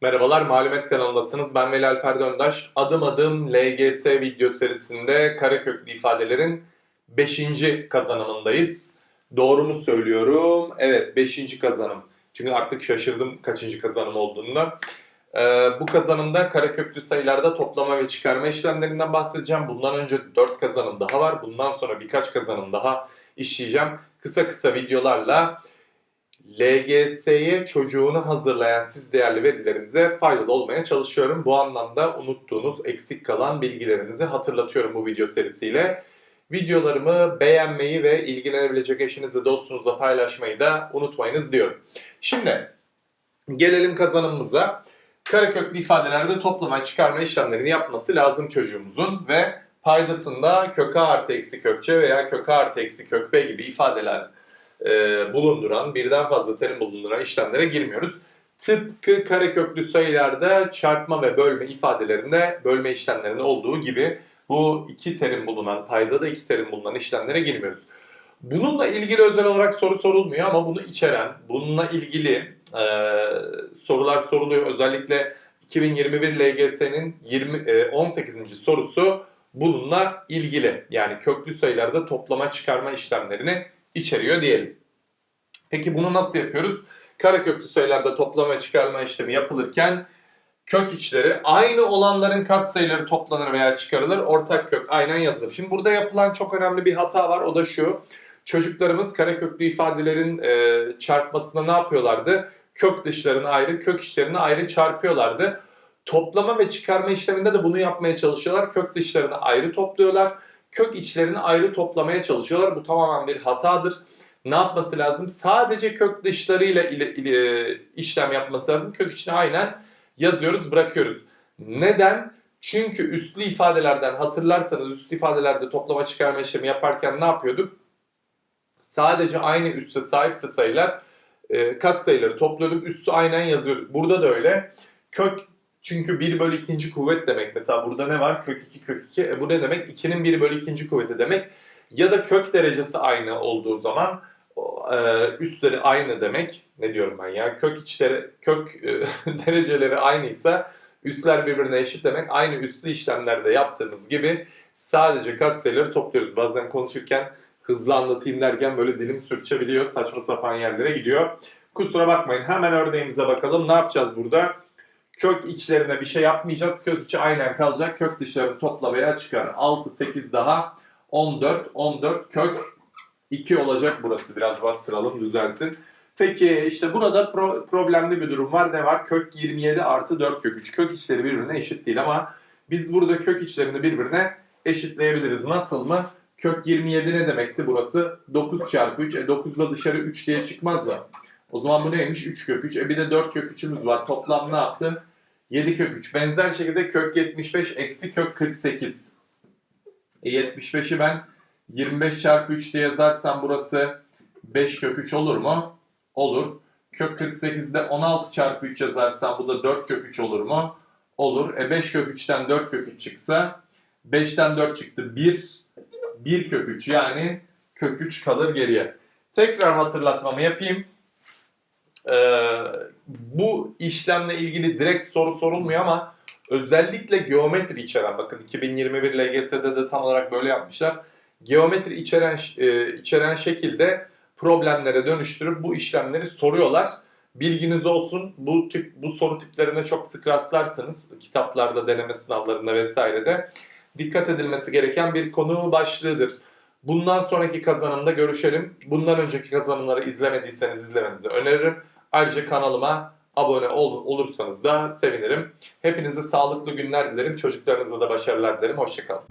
Merhabalar, Malumet kanalındasınız. Ben Veli Alper Döndaş. Adım adım LGS video serisinde kareköklü ifadelerin 5. kazanımındayız. Doğru mu söylüyorum? Evet, 5. kazanım. Çünkü artık şaşırdım kaçıncı kazanım olduğunda. Ee, bu kazanımda kareköklü sayılarda toplama ve çıkarma işlemlerinden bahsedeceğim. Bundan önce 4 kazanım daha var. Bundan sonra birkaç kazanım daha işleyeceğim. Kısa kısa videolarla LGS'ye çocuğunu hazırlayan siz değerli verilerimize faydalı olmaya çalışıyorum. Bu anlamda unuttuğunuz, eksik kalan bilgilerinizi hatırlatıyorum bu video serisiyle. Videolarımı beğenmeyi ve ilgilenebilecek eşinizle, dostunuzla paylaşmayı da unutmayınız diyorum. Şimdi gelelim kazanımımıza. Kareköklü ifadelerde toplama çıkarma işlemlerini yapması lazım çocuğumuzun ve paydasında kök a artı eksi kök c veya kök a artı eksi kök b gibi ifadeler e, bulunduran, birden fazla terim bulunduran işlemlere girmiyoruz. Tıpkı kareköklü sayılarda çarpma ve bölme ifadelerinde bölme işlemlerinde olduğu gibi bu iki terim bulunan, payda da iki terim bulunan işlemlere girmiyoruz. Bununla ilgili özel olarak soru sorulmuyor ama bunu içeren, bununla ilgili e, sorular soruluyor. Özellikle 2021 LGS'nin 20, e, 18. sorusu bununla ilgili. Yani köklü sayılarda toplama çıkarma işlemlerini içeriyor diyelim. Peki bunu nasıl yapıyoruz? Kareköklü sayılarda toplama ve çıkarma işlemi yapılırken kök içleri aynı olanların katsayıları toplanır veya çıkarılır. Ortak kök aynen yazılır. Şimdi burada yapılan çok önemli bir hata var. O da şu. Çocuklarımız kareköklü ifadelerin e, çarpmasına ne yapıyorlardı? Kök dışlarını ayrı, kök içlerini ayrı çarpıyorlardı. Toplama ve çıkarma işleminde de bunu yapmaya çalışıyorlar. Kök dışlarını ayrı topluyorlar. Kök içlerini ayrı toplamaya çalışıyorlar. Bu tamamen bir hatadır. Ne yapması lazım? Sadece kök dışlarıyla ile, ile, işlem yapması lazım. Kök içine aynen yazıyoruz, bırakıyoruz. Neden? Çünkü üslü ifadelerden hatırlarsanız üslü ifadelerde toplama çıkarma işlemi yaparken ne yapıyorduk? Sadece aynı üsse sahipse sayılar e, kat sayıları topluyorduk. Üssü aynen yazıyorduk. Burada da öyle. Kök çünkü 1 bölü 2. kuvvet demek. Mesela burada ne var? Kök 2 kök 2. E bu ne demek? 2'nin 1 bölü 2. kuvveti demek. Ya da kök derecesi aynı olduğu zaman e, üstleri aynı demek. Ne diyorum ben ya? Kök içleri, kök e, dereceleri aynıysa üstler birbirine eşit demek. Aynı üslü işlemlerde yaptığımız gibi sadece katsayıları topluyoruz. Bazen konuşurken hızlı anlatayım derken böyle dilim sürçebiliyor. Saçma sapan yerlere gidiyor. Kusura bakmayın. Hemen örneğimize bakalım. Ne yapacağız burada? Kök içlerine bir şey yapmayacağız. Kök içi aynen kalacak. Kök dışlarını topla veya çıkar. 6, 8 daha 14. 14 kök 2 olacak burası. Biraz bastıralım düzelsin. Peki işte burada pro- problemli bir durum var. Ne var? Kök 27 artı 4 kök 3. Kök içleri birbirine eşit değil ama biz burada kök içlerini birbirine eşitleyebiliriz. Nasıl mı? Kök 27 ne demekti burası? 9 çarpı 3. E 9 ile dışarı 3 diye çıkmaz mı? O zaman bu neymiş? 3 kök 3. E bir de 4 kök 3'ümüz var. Toplam ne yaptı? 7 kök 3. Benzer şekilde kök 75 eksi kök 48. E 75'i ben 25 çarpı 3 diye yazarsam burası 5 kök 3 olur mu? Olur. Kök 48'de 16 çarpı 3 yazarsam bu da 4 kök 3 olur mu? Olur. E 5 kök 3'ten 4 kök 3 çıksa 5'ten 4 çıktı 1. 1 kök 3 yani kök 3 kalır geriye. Tekrar hatırlatmamı yapayım. Ee, bu işlemle ilgili direkt soru sorulmuyor ama özellikle geometri içeren bakın 2021 LGS'de de tam olarak böyle yapmışlar. Geometri içeren e, içeren şekilde problemlere dönüştürüp bu işlemleri soruyorlar. Bilginiz olsun. Bu tip bu soru tiplerine çok sık rastlarsınız kitaplarda, deneme sınavlarında vesairede dikkat edilmesi gereken bir konu başlığıdır. Bundan sonraki kazanımda görüşelim. Bundan önceki kazanımları izlemediyseniz izlemenizi öneririm. Ayrıca kanalıma abone ol, olursanız da sevinirim. Hepinize sağlıklı günler dilerim. Çocuklarınıza da başarılar dilerim. Hoşçakalın.